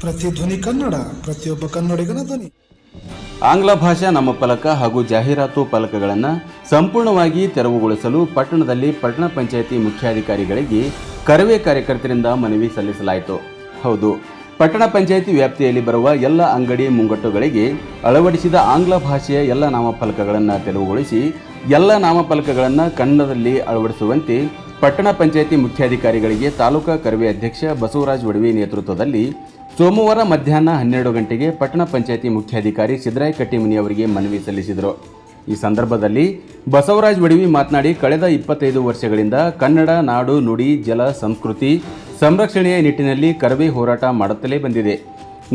ಆಲಿಸಿ ಧ್ವನಿ ಕನ್ನಡ, ಪ್ರತಿಯೊಬ್ಬ ಕನ್ನಡಿಗನ ಧ್ವನಿ. ಆಂಗ್ಲ ಭಾಷಾ ನಮ್ಮ ಫಲಕ ಹಾಗೂ ಜಾಹೀರಾತು ಫಲಕಗಳನ್ನು ಸಂಪೂರ್ಣವಾಗಿ ತೆರವುಗೊಳಿಸಲು ಪಟ್ಟಣದಲ್ಲಿ ಪಟ್ಟಣ ಪಂಚಾಯಿತಿ ಮುಖ್ಯಾಧಿಕಾರಿಗಳಿಗೆ ಕರವೇ ಕಾರ್ಯಕರ್ತರಿಂದ ಮನವಿ ಸಲ್ಲಿಸಲಾಯಿತು. ಹೌದು, ಪಟ್ಟಣ ಪಂಚಾಯಿತಿ ವ್ಯಾಪ್ತಿಯಲ್ಲಿ ಬರುವ ಎಲ್ಲ ಅಂಗಡಿ ಮುಂಗಟ್ಟುಗಳಿಗೆ ಅಳವಡಿಸಿದ ಆಂಗ್ಲ ಭಾಷೆಯ ಎಲ್ಲ ನಾಮಫಲಕಗಳನ್ನು ತೆರವುಗೊಳಿಸಿ ಎಲ್ಲ ನಾಮಫಲಕಗಳನ್ನು ಕನ್ನಡದಲ್ಲಿ ಅಳವಡಿಸುವಂತೆ ಪಟ್ಟಣ ಪಂಚಾಯಿತಿ ಮುಖ್ಯಾಧಿಕಾರಿಗಳಿಗೆ ತಾಲೂಕಾ ಕರವೇ ಅಧ್ಯಕ್ಷ ಬಸವರಾಜ್ ಒಡವಿ ನೇತೃತ್ವದಲ್ಲಿ ಸೋಮವಾರ ಮಧ್ಯಾಹ್ನ ಹನ್ನೆರಡು ಗಂಟೆಗೆ ಪಟ್ಟಣ ಪಂಚಾಯಿತಿ ಮುಖ್ಯಾಧಿಕಾರಿ ಸಿದ್ದರಾಯ ಕಟ್ಟಿಮನಿ ಅವರಿಗೆ ಮನವಿ ಸಲ್ಲಿಸಿದರು. ಈ ಸಂದರ್ಭದಲ್ಲಿ ಬಸವರಾಜ್ ಒಡವಿ ಮಾತನಾಡಿ, ಕಳೆದ ಇಪ್ಪತ್ತೈದು ವರ್ಷಗಳಿಂದ ಕನ್ನಡ, ನಾಡು, ನುಡಿ, ಜಲ, ಸಂಸ್ಕೃತಿ ಸಂರಕ್ಷಣೆಯ ನಿಟ್ಟಿನಲ್ಲಿ ಕರವೇ ಹೋರಾಟ ಮಾಡುತ್ತಲೇ ಬಂದಿದೆ.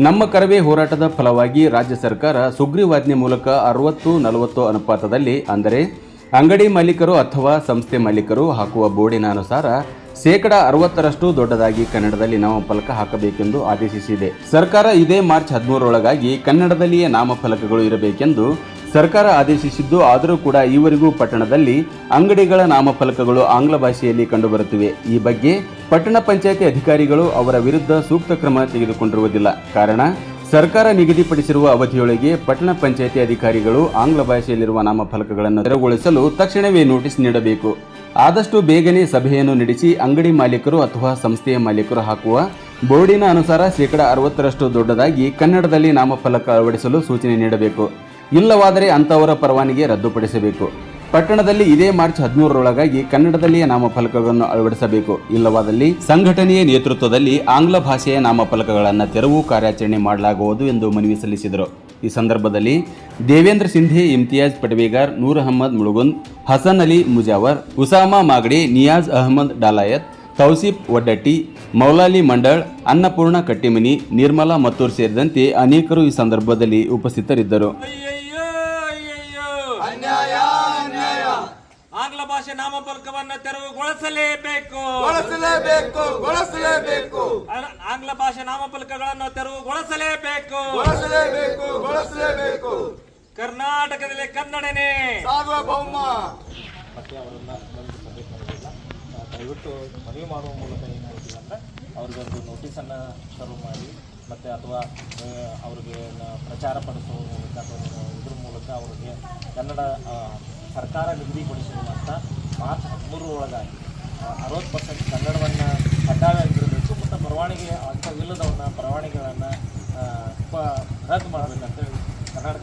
ನಮ್ಮ ಕರವೇ ಹೋರಾಟದ ಫಲವಾಗಿ ರಾಜ್ಯ ಸರ್ಕಾರ ಸುಗ್ರೀವಾಜ್ಞೆ ಮೂಲಕ ಅರವತ್ತು, ನಲವತ್ತು ಅನುಪಾತದಲ್ಲಿ ಅಂದರೆ ಅಂಗಡಿ ಮಾಲೀಕರು ಅಥವಾ ಸಂಸ್ಥೆ ಮಾಲೀಕರು ಹಾಕುವ ಬೋರ್ಡಿನ ಅನುಸಾರ ಶೇಕಡ ಅರವತ್ತರಷ್ಟು ದೊಡ್ಡದಾಗಿ ಕನ್ನಡದಲ್ಲಿ ನಾಮಫಲಕ ಹಾಕಬೇಕೆಂದು ಆದೇಶಿಸಿದೆ. ಸರ್ಕಾರ ಇದೇ ಮಾರ್ಚ್ ಹದಿಮೂರರೊಳಗಾಗಿ ಕನ್ನಡದಲ್ಲಿಯೇ ನಾಮಫಲಕಗಳು ಇರಬೇಕೆಂದು ಸರ್ಕಾರ ಆದೇಶಿಸಿದ್ದು, ಆದರೂ ಕೂಡ ಈವರೆಗೂ ಪಟ್ಟಣದಲ್ಲಿ ಅಂಗಡಿಗಳ ನಾಮಫಲಕಗಳು ಆಂಗ್ಲ ಭಾಷೆಯಲ್ಲಿ ಕಂಡುಬರುತ್ತಿವೆ. ಈ ಬಗ್ಗೆ ಪಟ್ಟಣ ಪಂಚಾಯಿತಿ ಅಧಿಕಾರಿಗಳು ಅವರ ವಿರುದ್ಧ ಸೂಕ್ತ ಕ್ರಮ ತೆಗೆದುಕೊಂಡಿರುವುದಿಲ್ಲ. ಕಾರಣ, ಸರ್ಕಾರ ನಿಗದಿಪಡಿಸಿರುವ ಅವಧಿಯೊಳಗೆ ಪಟ್ಟಣ ಪಂಚಾಯಿತಿ ಅಧಿಕಾರಿಗಳು ಆಂಗ್ಲ ಭಾಷೆಯಲ್ಲಿರುವ ನಾಮಫಲಕಗಳನ್ನು ತೆರವುಗೊಳಿಸಲು ತಕ್ಷಣವೇ ನೋಟಿಸ್ ನೀಡಬೇಕು. ಆದಷ್ಟು ಬೇಗನೆ ಸಭೆಯನ್ನು ನಡೆಸಿ ಅಂಗಡಿ ಮಾಲೀಕರು ಅಥವಾ ಸಂಸ್ಥೆಯ ಮಾಲೀಕರು ಹಾಕುವ ಬೋರ್ಡಿನ ಅನುಸಾರ ಶೇಕಡ ಅರವತ್ತರಷ್ಟು ದೊಡ್ಡದಾಗಿ ಕನ್ನಡದಲ್ಲಿ ನಾಮಫಲಕ ಅಳವಡಿಸಲು ಸೂಚನೆ ನೀಡಬೇಕು. ಇಲ್ಲವಾದರೆ ಅಂಥವರ ಪರವಾನಿಗೆ ರದ್ದುಪಡಿಸಬೇಕು. ಪಟ್ಟಣದಲ್ಲಿ ಇದೇ ಮಾರ್ಚ್ ಹದಿಮೂರರೊಳಗಾಗಿ ಕನ್ನಡದಲ್ಲಿಯೇ ನಾಮಫಲಕಗಳನ್ನು ಅಳವಡಿಸಬೇಕು. ಇಲ್ಲವಾದಲ್ಲಿ ಸಂಘಟನೆಯ ನೇತೃತ್ವದಲ್ಲಿ ಆಂಗ್ಲ ಭಾಷೆಯ ನಾಮಫಲಕಗಳನ್ನು ತೆರವು ಕಾರ್ಯಾಚರಣೆ ಮಾಡಲಾಗುವುದು ಎಂದು ಮನವಿ ಸಲ್ಲಿಸಿದರು. ಈ ಸಂದರ್ಭದಲ್ಲಿ ದೇವೇಂದ್ರ ಸಿಂಧೆ ಇಮ್ತಿಯಾಜ್ ಪಟವೇಗಾರ್ ನೂರ್ ಅಹಮದ್ ಮುಳುಗುಂದ್ ಹಸನ್ ಅಲಿ ಮುಜಾವರ್ ಉಸಾಮಾ ಮಾಗಡಿ ನಿಯಾಜ್ ಅಹಮದ್ ಡಾಲಾಯತ್ ತೌಸಿಫ್ ಒಡ್ಡಟ್ಟಿ ಮೌಲಾಲಿ ಮಂಡಳ್ ಅನ್ನಪೂರ್ಣ ಕಟ್ಟಿಮನಿ ನಿರ್ಮಲಾ ಮತ್ತೂರ್ ಸೇರಿದಂತೆ ಅನೇಕರು ಈ ಸಂದರ್ಭದಲ್ಲಿ ಉಪಸ್ಥಿತರಿದ್ದರು. ಅಯ್ಯಯ್ಯೋ ಅಯ್ಯಯ್ಯೋ. ಅನ್ಯಾಯ ಅನ್ಯಾಯ. ಆಂಗ್ಲ ಭಾಷೆ ನಾಮಫಲಕವನ್ನು ತೆರವುಗೊಳಿಸಲೇಬೇಕು. ಗೊಳಿಸಲೇಬೇಕು ಗೊಳಿಸಲೇಬೇಕು. ಆಂಗ್ಲ ಭಾಷೆ ನಾಮಫಲಕಗಳನ್ನು ತೆರವುಗೊಳಿಸಲೇಬೇಕು. ಗೊಳಿಸಲೇಬೇಕು ಗೊಳಿಸಲೇಬೇಕು. ಕರ್ನಾಟಕದಲ್ಲಿ ಕನ್ನಡನೇ. ಸಾರ್ವಭೌಮ ಮತ್ತೆ ಅವರನ್ನ ಒಂದು ಸಭೆ ಕರೆದಿಲ್ಲ ದಯವಿಟ್ಟು ಮನವಿ ಮಾಡುವ ಮೂಲಕ ಏನು ಮಾಡ್ತೀವಿ ಅಂದರೆ ಅವ್ರಿಗೊಂದು ನೋಟಿಸನ್ನು ಸರ್ವ್ ಮಾಡಿ ಮತ್ತು ಅಥವಾ ಅವ್ರಿಗೆ ನ- ಪ್ರಚಾರ ಪಡಿಸುವ ಮೂಲಕ ಅಥವಾ ಇದ್ರ ಮೂಲಕ ಅವ್ರಿಗೆ ಕನ್ನಡ ಸರ್ಕಾರ ನಿಗದಿಪಡಿಸಿರುವಂಥ ಮಾರ್ಚ್ ಹದಿಮೂರು ಒಳಗಾಗಿ ಅರವತ್ತು ಪರ್ಸೆಂಟ್ ಕನ್ನಡವನ್ನು ಕಡ್ಡಾಯ ಆಗಿರಬೇಕು ಮತ್ತು ಬರವಣಿಗೆ ಅಂಥವಿಲ್ಲದವನ್ನ ಬರವಣಿಗೆಗಳನ್ನು ಪ ರದ್ದು ಮಾಡಬೇಕಂತೇಳಿ ಕರ್ನಾಟಕ